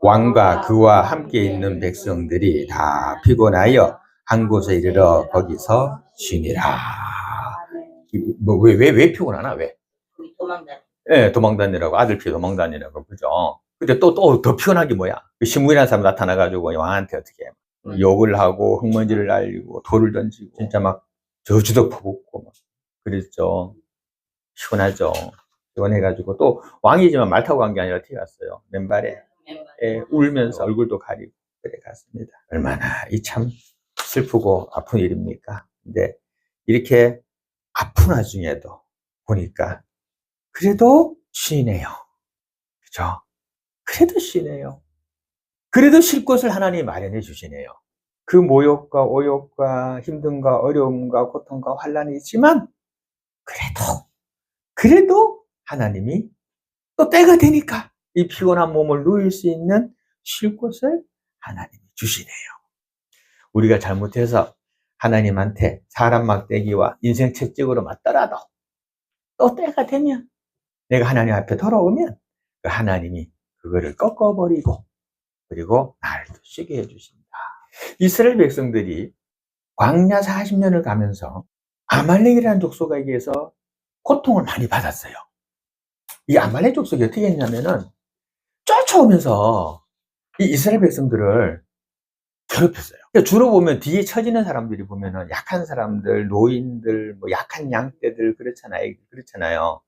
왕과 그와 함께 있는 백성들이 다 피곤하여 한 곳에 이르러 거기서 쉬니라. 뭐왜 왜왜 피곤하나 왜? 도망다. 예, 도망 다니라고 아들 피해 도망 다니라고 그죠? 근데 또 또 더 피곤한 게 뭐야? 그 신무이라는 사람 나타나가지고 왕한테 어떻게 해? 욕을 하고 흙먼지를 날리고 돌을 던지고 진짜 막 저주도 퍼붓고 막 그랬죠. 피곤하죠. 피곤해가지고 또 왕이지만 말 타고 간 게 아니라 튀갔어요. 맨발에 예, 울면서 얼굴도 가리고 그래 갔습니다. 얼마나 이 참 슬프고 아픈 일입니까? 근데 이렇게 아픈 와중에도 보니까 그래도 쉬네요. 그죠? 그래도 쉬네요. 그래도 쉴 곳을 하나님 마련해 주시네요. 그 모욕과 오욕과 힘듦과 어려움과 고통과 환란이 있지만 그래도 그래도 하나님이 또 때가 되니까 이 피곤한 몸을 누일 수 있는 쉴 곳을 하나님이 주시네요. 우리가 잘못해서 하나님한테 사람 막대기와 인생 채찍으로 맞더라도 또 때가 되면 내가 하나님 앞에 돌아오면 그 하나님이 그거를 꺾어버리고 그리고 나를 또 쉬게 해주십니다. 이스라엘 백성들이 광야 40년을 가면서 아말렉이라는 족속에게서 고통을 많이 받았어요. 이 아말렉 족속이 어떻게 했냐면은 쫓아오면서 이 이스라엘 백성들을 괴롭혔어요. 그러니까 주로 보면 뒤에 처지는 사람들이 보면은 약한 사람들, 노인들, 뭐 약한 양떼들 그렇잖아요. 그렇잖아요.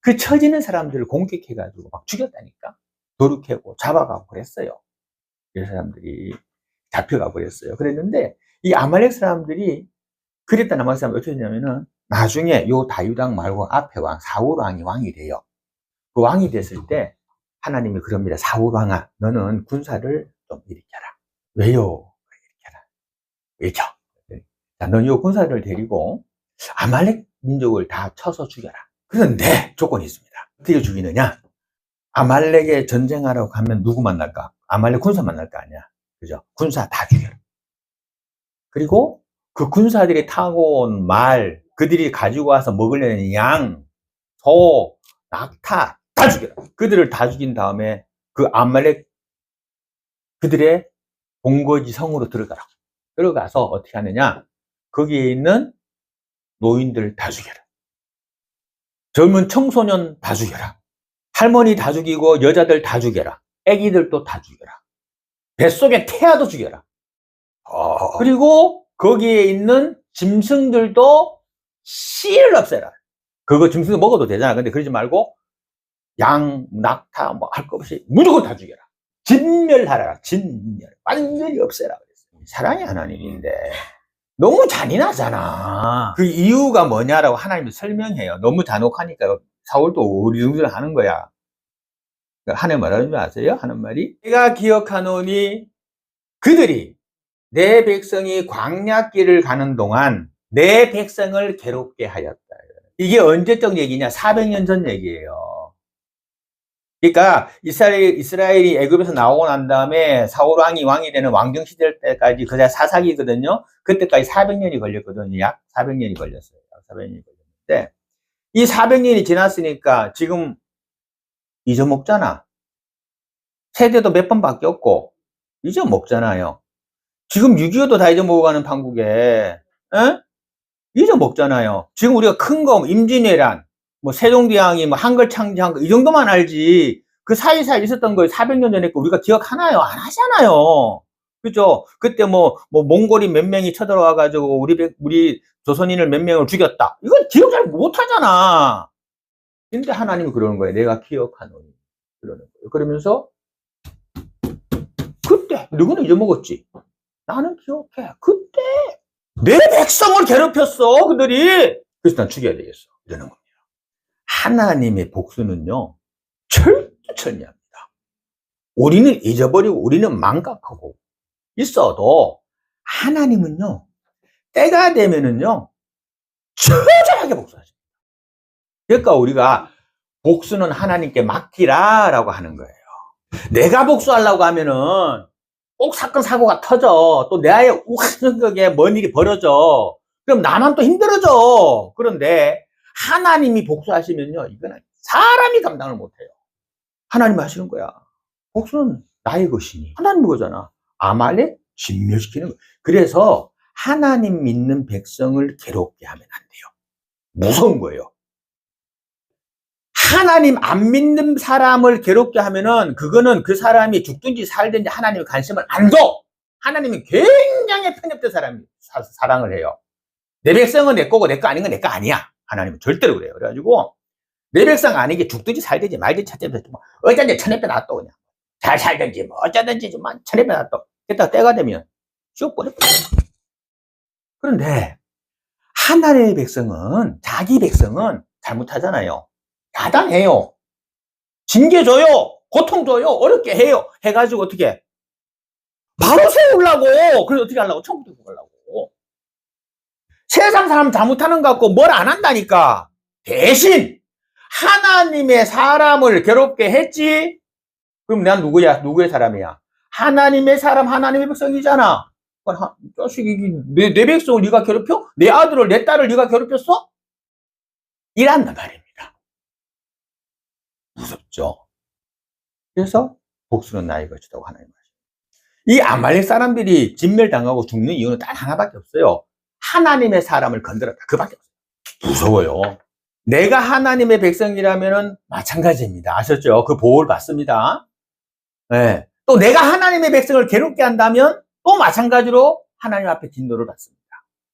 그 처지는 사람들을 공격해가지고 막 죽였다니까. 도륙하고 잡아가고 그랬어요. 이 사람들이 잡혀가고 그랬어요. 그랬는데 이 아말렉 사람들이 그랬던 아말렉 사람이 어떻게 했냐면은 나중에 요 다유당 말고 앞에 왕 사울 왕이 왕이 돼요. 그 왕이 됐을 때 하나님이 그럽니다. 사울 왕아, 너는 군사를 좀 일으켜라. 왜요? 일으켜라. 일으켜. 자, 너는 요 군사를 데리고 아말렉 민족을 다 쳐서 죽여라. 그런데 조건이 있습니다. 어떻게 죽이느냐? 아말렉에 전쟁하러 가면 누구 만날까? 아말렉 군사 만날 거 아니야. 그죠? 군사 다 죽여라. 그리고 그 군사들이 타고 온 말, 그들이 가지고 와서 먹으려는 양, 소, 낙타 다 죽여라. 그들을 다 죽인 다음에 그 아말렉 그들의 본거지 성으로 들어가라. 들어가서 어떻게 하느냐? 거기에 있는 노인들 다 죽여라. 젊은 청소년 다 죽여라. 할머니 다 죽이고 여자들 다 죽여라. 애기들도 다 죽여라. 뱃속에 태아도 죽여라. 그리고 거기에 있는 짐승들도 씨를 없애라. 그거 짐승 먹어도 되잖아. 근데 그러지 말고 양, 낙타 뭐 할 것 없이 무조건 다 죽여라. 진멸하라. 진멸. 완전히 없애라. 그랬어요. 사랑이 하나님인데 너무 잔인하잖아. 그 이유가 뭐냐라고 하나님이 설명해요. 너무 잔혹하니까 사울도 우리둥절 하는 거야. 하나님 뭐라는 줄 아세요? 하는 말이 내가 기억하노니 그들이 내 백성이 광야길을 가는 동안 내 백성을 괴롭게 하였다. 이게 언제적 얘기냐? 400년 전 얘기예요. 그러니까 이스라엘, 이스라엘이 애굽에서 나오고 난 다음에 사울 왕이 왕이 되는 왕정 시대 때까지 그게 사사기거든요. 그때까지 400년이 걸렸거든요. 약 400년이 걸렸어요. 약 400년이 걸렸는데 이 400년이 지났으니까 지금 잊어먹잖아. 세대도 몇 번 바뀌었고 잊어먹잖아요. 지금 6.25도 다 잊어먹어가는 판국에 에? 잊어먹잖아요. 지금 우리가 큰 거 임진왜란, 뭐 세종대왕이 뭐 한글 창제한 거 이 정도만 알지 그 사이사이 있었던 걸 400년 전에 거 우리가 기억하나요? 안 하잖아요. 그죠? 그때 뭐, 뭐, 몽골이 몇 명이 쳐들어와가지고, 우리, 백- 우리 조선인을 몇 명을 죽였다. 이건 기억 잘 못하잖아. 근데 하나님이 그러는 거예요. 내가 기억하노니. 그러는 거예요. 그러면서, 그때, 누구는 잊어먹었지. 나는 기억해. 그때, 내 백성을 괴롭혔어, 그들이. 그래서 난 죽여야 되겠어. 이러는 겁니다. 하나님의 복수는요, 철두철미합니다. 우리는 잊어버리고, 우리는 망각하고 있어도, 하나님은요, 때가 되면은요, 처절하게 복수하십니다. 그러니까 우리가 복수는 하나님께 맡기라 라고 하는 거예요. 내가 복수하려고 하면은 꼭 사건 사고가 터져. 또 내 아예 우하게 먼 일이 벌어져. 그럼 나만 또 힘들어져. 그런데 하나님이 복수하시면요, 이거는 사람이 감당을 못해요. 하나님 하시는 거야. 복수는 나의 것이니. 하나님 거잖아. 아말렉 진멸시키는 거. 그래서 하나님 믿는 백성을 괴롭게 하면 안 돼요. 무서운 거예요. 하나님 안 믿는 사람을 괴롭게 하면은 그거는 그 사람이 죽든지 살든지 하나님의 관심을 안 줘. 하나님은 굉장히 편협된 사람이 사- 사랑을 해요. 내 백성은 내 거고 내 거 아닌 건 내 거 아니야. 하나님은 절대로 그래요. 그래가지고 내 백성 아니게 죽든지 살든지 말든지 찾든지 뭐 어쩐지 천에 빼 놔둬 그냥. 잘 살든지 뭐 어쩌든지 좀 천에 빼 놔둬. 그랬다가 때가 되면 쭉 버려. 그런데 하나님의 백성은 자기 백성은 잘못하잖아요. 야단해요. 징계 줘요. 고통 줘요. 어렵게 해요. 해가지고 어떻게 바로 세우려고. 그래서 어떻게 하려고? 처음부터 하려고. 세상 사람 잘못하는 것 같고 뭘 안 한다니까. 대신 하나님의 사람을 괴롭게 했지. 그럼 난 누구야? 누구의 사람이야? 하나님의 사람, 하나님의 백성이잖아. 자식이 내, 내 백성을 네가 괴롭혀? 내 아들을, 내 딸을 네가 괴롭혔어? 이란단 말입니다. 무섭죠. 그래서 복수는 나의 것이라고 하나님 말씀. 이 아말렉 사람들이 진멸당하고 죽는 이유는 딱 하나밖에 없어요. 하나님의 사람을 건드렸다. 그 밖에 없어요. 무서워요. 내가 하나님의 백성이라면은 마찬가지입니다. 아셨죠? 그 보호를 받습니다. 네. 또 내가 하나님의 백성을 괴롭게 한다면 또 마찬가지로 하나님 앞에 진노를 받습니다.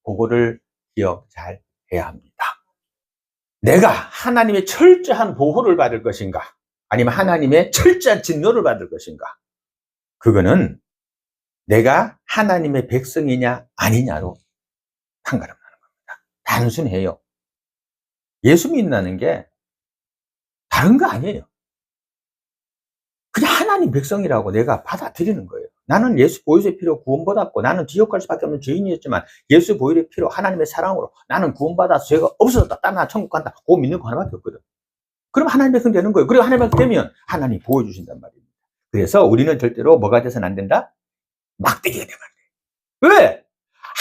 그거를 기억 잘 해야 합니다. 내가 하나님의 철저한 보호를 받을 것인가? 아니면 하나님의 철저한 진노를 받을 것인가? 그거는 내가 하나님의 백성이냐 아니냐로 상관없는 겁니다. 단순해요. 예수 믿는다는 게 다른 거 아니에요. 그냥 하나님 백성이라고 내가 받아들이는 거예요. 나는 예수 보혈의 피로 구원받았고 나는 지옥 갈 수밖에 없는 죄인이었지만 예수 보혈의 피로 하나님의 사랑으로 나는 구원받아서 죄가 없어졌다. 따나 천국 간다. 그거 믿는 거 하나밖에 없거든. 그럼 하나님 백성 되는 거예요. 그리고 하나님 백성 되면 하나님 보호해 주신단 말입니다. 그래서 우리는 절대로 뭐가 돼서는 안 된다? 막대기가 되면 안 돼. 왜?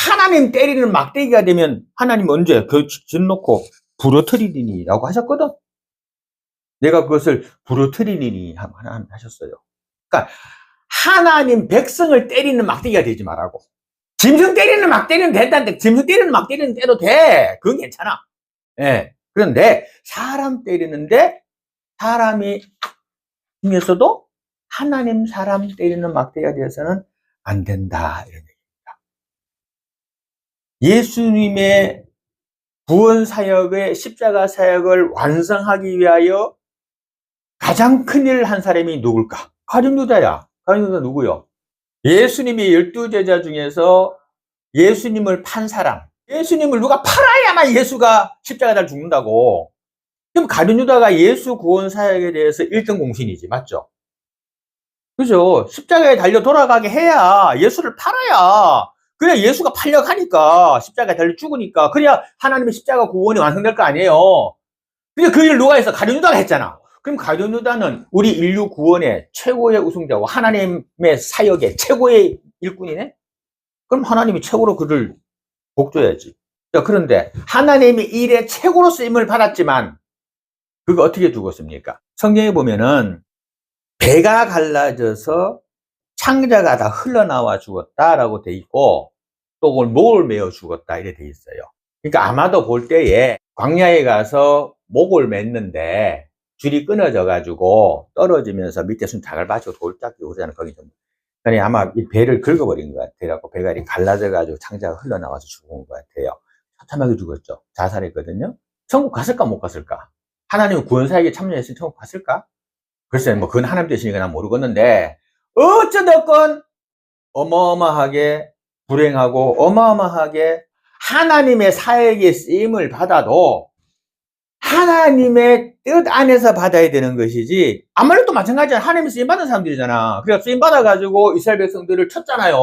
하나님 때리는 막대기가 되면 하나님 언제 그 짓 놓고 부러뜨리리니라고 하셨거든. 내가 그것을 부러뜨리리니 하나님 하셨어요. 그러니까 하나님 백성을 때리는 막대기가 되지 말라고. 짐승 때리는 막대기는 된다는데 짐승 때리는 막대기는 때도 돼. 그건 괜찮아. 예. 그런데 사람 때리는데 사람이 중에서도 하나님 사람 때리는 막대기가 되어서는 안 된다. 이런 얘기입니다. 예수님의 구원 사역의 십자가 사역을 완성하기 위하여 가장 큰 일을 한 사람이 누굴까? 가룟 유다야. 가룟 유다 누구요? 예수님이 열두 제자 중에서 예수님을 판 사람. 예수님을 누가 팔아야만 예수가 십자가 잘 죽는다고. 그럼 가룟 유다가 예수 구원 사역에 대해서 1등 공신이지. 맞죠? 그죠? 십자가에 달려 돌아가게 해야 예수를 팔아야 그래야 예수가 팔려가니까 십자가에 달려 죽으니까 그래야 하나님의 십자가 구원이 완성될 거 아니에요. 근데 그 일을 누가 해서 가룟 유다가 했잖아. 그럼 가룟 유다는 우리 인류 구원의 최고의 우승자고 하나님의 사역의 최고의 일꾼이네? 그럼 하나님이 최고로 그를 복줘야지. 자, 그런데 하나님이 일의 최고로 쓰임을 받았지만 그거 어떻게 죽었습니까? 성경에 보면은 배가 갈라져서 창자가 다 흘러나와 죽었다라고 돼 있고 또 그걸 목을 메어 죽었다 이래 돼 있어요. 그러니까 아마도 볼 때에 광야에 가서 목을 맸는데 줄이 끊어져 가지고 떨어지면서 밑에 순탁을 받치고 돌짝이 오잖아요. 거기 좀. 그러니 아마 이 배를 긁어버린 것 같아요. 배가 이렇게 갈라져 가지고 창자가 흘러나와서 죽은 것 같아요. 처참하게 죽었죠. 자살했거든요. 천국 갔을까 못 갔을까? 하나님 구원사에게 참여했으면 천국 갔을까? 글쎄, 뭐, 그건 하나님 되시니까 난 모르겠는데, 어찌됐건, 어마어마하게 불행하고, 어마어마하게 하나님의 사역의 쓰임을 받아도, 하나님의 뜻 안에서 받아야 되는 것이지, 아무래도 마찬가지야. 하나님의 쓰임 받은 사람들이잖아. 그래서 쓰임 받아가지고 이스라엘 백성들을 쳤잖아요.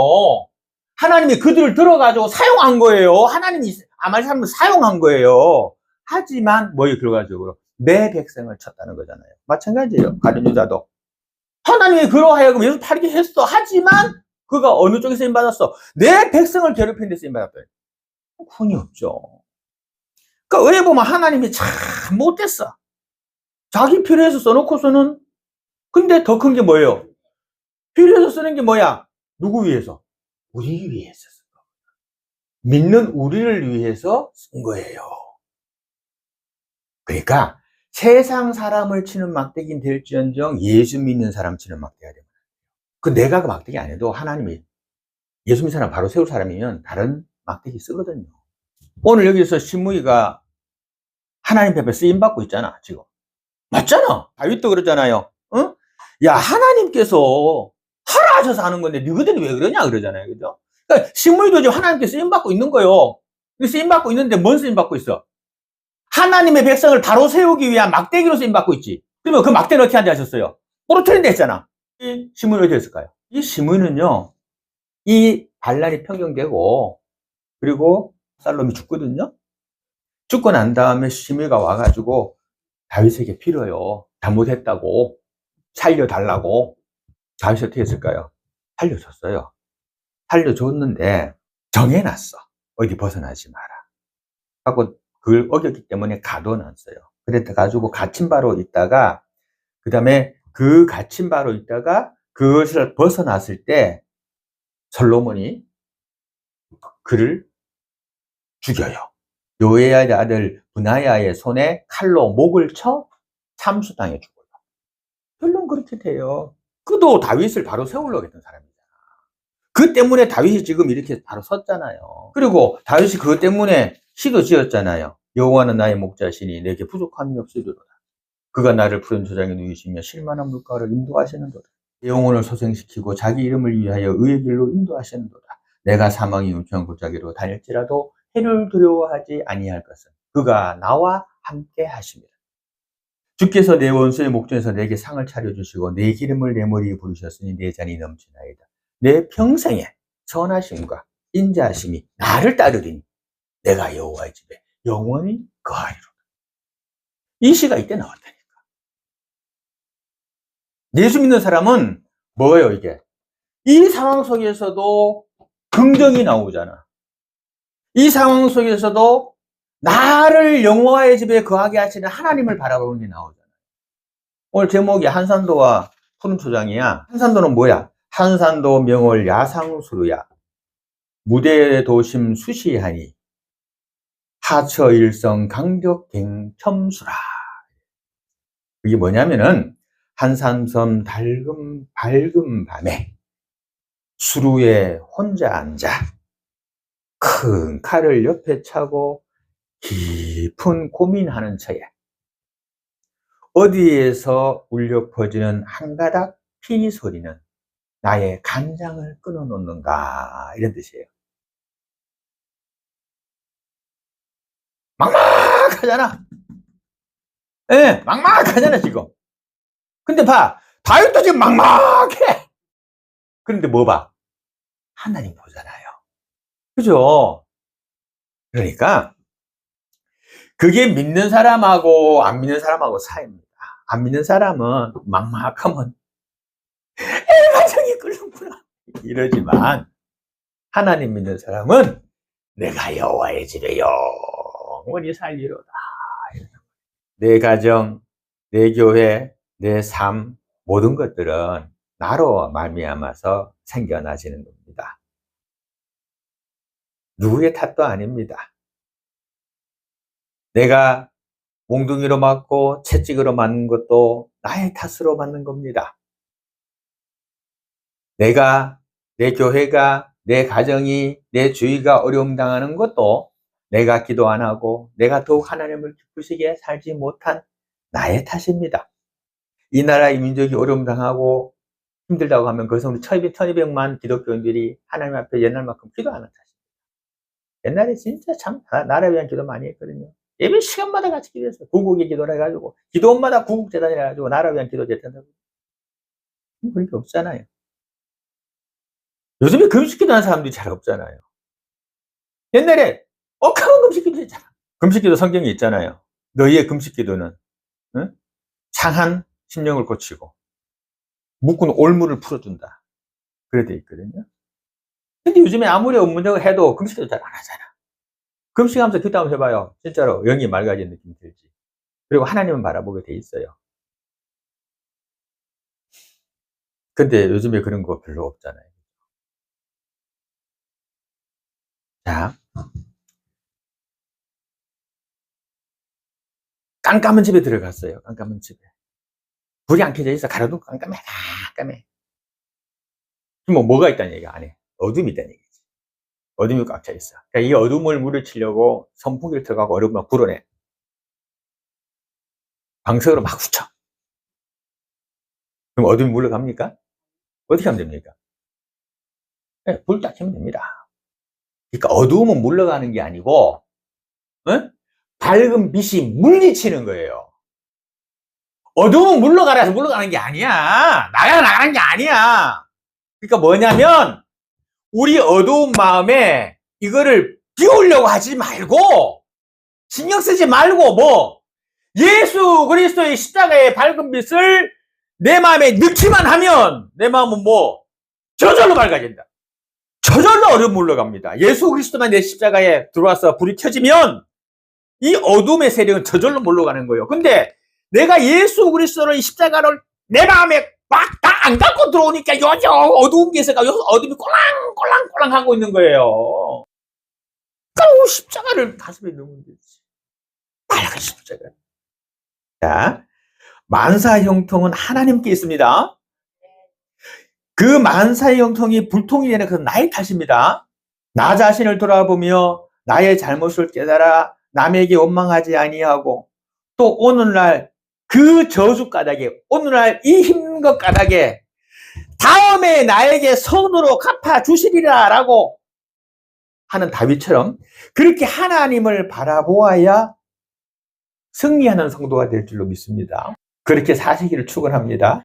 하나님이 그들을 들어가지고 사용한 거예요. 하나님이 아말 사람을 사용한 거예요. 하지만, 뭐의 결과적으로? 내 백성을 쳤다는 거잖아요. 마찬가지예요. 가룟 유다도. 하나님이 그러하여금 예수 팔게 했어. 하지만 그가 어느 쪽에 쓰임 받았어? 내 백성을 괴롭히는 데 쓰임 받았다. 군이 없죠. 그러니까 왜 보면 하나님이 참 못됐어. 자기 필요해서 써놓고서는 근데 더 큰 게 뭐예요? 빌려서 쓰는 게 뭐야? 누구 위해서? 우리 위해서 쓴 거. 믿는 우리를 위해서 쓴 거예요. 그러니까 세상 사람을 치는 막대기는 될지언정 예수 믿는 사람 치는 막대기가 되면 그 내가 그 막대기 안 해도 하나님이 예수 믿는 사람 바로 세울 사람이면 다른 막대기 쓰거든요. 오늘 여기서 신무이가 하나님 앞에 쓰임 받고 있잖아 지금 맞잖아. 다윗도 그러잖아요. 응? 야 하나님께서 하라 하셔서 하는 건데 너희들이 왜 그러냐 그러잖아요. 그죠? 그러니까 신무이도 지금 하나님께 쓰임 받고 있는 거요. 쓰임 받고 있는데 뭔 쓰임 받고 있어? 하나님의 백성을 바로 세우기 위한 막대기로 쓰임 받고 있지. 그러면 그 막대는 어떻게 한지 하셨어요? 부러뜨린 데 했잖아. 이 신문이 어디 있을까요? 이 신문은요, 이 반란이 평경되고, 그리고 살롬이 죽거든요? 죽고 난 다음에 시므이가 와가지고 다윗에게 빌어요. 잘못했다고, 살려달라고. 다윗이 어떻게 했을까요? 살려줬어요. 살려줬는데, 정해놨어. 어디 벗어나지 마라. 하고 그걸 어겼기 때문에 가둬놨어요. 그랬다 가지고 갇힌 바로 있다가 그 다음에 그 갇힌 바로 있다가 그것을 벗어났을 때 솔로몬이 그를 죽여요. 요에야의 아들 분하야의 손에 칼로 목을 쳐 참수당해 죽어요. 결론 그렇게 돼요. 그도 다윗을 바로 세우려고 했던 사람이잖아. 그 때문에 다윗이 지금 이렇게 바로 섰잖아요. 그리고 다윗이 그것 때문에 시도 지었잖아요. 여호와는 나의 목자시니 내게 부족함이 없으리로다. 그가 나를 푸른 조장에 누이시며 실만한 물가를 인도하시는도다. 내 영혼을 소생시키고 자기 이름을 위하여 의의 길로 인도하시는도다. 내가 사망이 음침한 골짜기로 다닐지라도 해를 두려워하지 아니할 것은 그가 나와 함께 하십니다. 주께서 내 원수의 목전에서 내게 상을 차려주시고 내 기름을 내 머리에 부르셨으니 내 잔이 넘치나이다. 내 평생에 선하심과 인자하심이 나를 따르리니 내가 여호와의 집에 영원히 거하리로다. 이 시가 이때 나왔다니까. 예수 믿는 사람은 뭐예요, 이게? 이 상황 속에서도 긍정이 나오잖아. 이 상황 속에서도 나를 영화의 집에 거하게 하시는 하나님을 바라보는 게 나오잖아. 오늘 제목이 한산도와 푸른 초장이야. 한산도는 뭐야? 한산도 명월 야상수루야. 무대 도심 수시하니 하처 일성 강덕갱 첨수라. 이게 뭐냐면은 한산섬 달금 밝은 밤에 수루에 혼자 앉아 큰 칼을 옆에 차고 깊은 고민하는 처에 어디에서 울려 퍼지는 한 가닥 피니 소리는 나의 간장을 끊어놓는가 이런 뜻이에요. 막막하잖아. 예, 네, 막막하잖아 지금. 근데 봐, 다윗도 지금 막막해. 그런데 뭐 봐? 하나님 보잖아요. 그죠? 그러니까 그게 믿는 사람하고 안 믿는 사람하고 사이입니다. 안 믿는 사람은 막막하면 일반적이 끓는구나 이러지만 하나님 믿는 사람은 내가 여호와의 집에 영원히 살리로다. 내 가정, 내 교회, 내 삶 모든 것들은 나로 말미암아서 생겨나지는 겁니다. 누구의 탓도 아닙니다. 내가 몽둥이로 맞고 채찍으로 맞는 것도 나의 탓으로 맞는 겁니다. 내가, 내 교회가, 내 가정이, 내 주위가 어려움 당하는 것도 내가 기도 안 하고 내가 더욱 하나님을 기쁘시게 살지 못한 나의 탓입니다. 이 나라 이 민족이 어려움 당하고 힘들다고 하면 그것은 우리 1200만 기독교인들이 하나님 앞에 옛날만큼 기도 하는 탓입니다. 옛날에 진짜 참 나라 위한 기도 많이 했거든요. 예배 시간마다 같이 기도했어요. 구국의 기도를 해가지고 기도원마다 구국 재단이 해가지고 나라 위한 기도 제단다고 그런 게 없잖아요. 요즘에 금식기도 하는 사람들이 잘 없잖아요. 옛날에 억하면 금식기도 했잖아. 금식기도 성경에 있잖아요. 너희의 금식기도는 응? 상한 심령을 고치고 묶은 올무를 풀어준다. 그래 돼 있거든요. 근데 요즘에 아무리 업무적으로 해도 금식도 잘 안 하잖아. 금식하면서 한번 해봐요. 진짜로 영이 맑아진 느낌 들지. 그리고 하나님은 바라보게 돼 있어요. 근데 요즘에 그런 거 별로 없잖아요. 자. 깜깜한 집에 들어갔어요. 깜깜한 집에. 불이 안 켜져 있어. 가로등 깜깜해. 깜깜해. 뭐, 뭐가 있다는 얘기가 안에. 어둠이 있다는 얘기지. 어둠이 꽉 차 있어. 그러니까 이 어둠을 물리치려고 선풍기를 들어가고 얼음을 막 불어내. 방석으로 막 붙여. 그럼 어둠이 물러갑니까? 어떻게 하면 됩니까? 네, 불딱 켜면 됩니다. 그러니까 어두움은 물러가는 게 아니고, 어? 밝은 빛이 물리치는 거예요. 어두움은 물러가라 해서 물러가는 게 아니야. 나가라 나가는 게 아니야. 그러니까 뭐냐면, 우리 어두운 마음에 이거를 비우려고 하지 말고, 신경 쓰지 말고, 뭐, 예수 그리스도의 십자가의 밝은 빛을 내 마음에 넣기만 하면, 내 마음은 뭐, 저절로 밝아진다. 저절로 얼음 물러갑니다. 예수 그리스도만 내 십자가에 들어와서 불이 켜지면, 이 어둠의 세력은 저절로 물러가는 거예요. 근데 내가 예수 그리스도를 이 십자가를 내 마음에 막 다 안 갖고 들어오니까 여기 어두운 게 있어가 여기 어둠이 꼴랑꼴랑꼴랑 하고 있는 거예요. 그러니까 십자가를 가슴에 넣으면 되지. 빨간 십자가. 자, 만사 형통은 하나님께 있습니다. 그 만사의 형통이 불통이 되는 것은 나의 탓입니다. 나 자신을 돌아보며 나의 잘못을 깨달아 남에게 원망하지 아니하고 또 오늘날 그 저주 까닭에 오늘날 이 힘든 것 까닭에 다음에 나에게 선으로 갚아 주시리라 라고 하는 다윗처럼 그렇게 하나님을 바라보아야 승리하는 성도가 될 줄로 믿습니다. 그렇게 사시기를 축원합니다.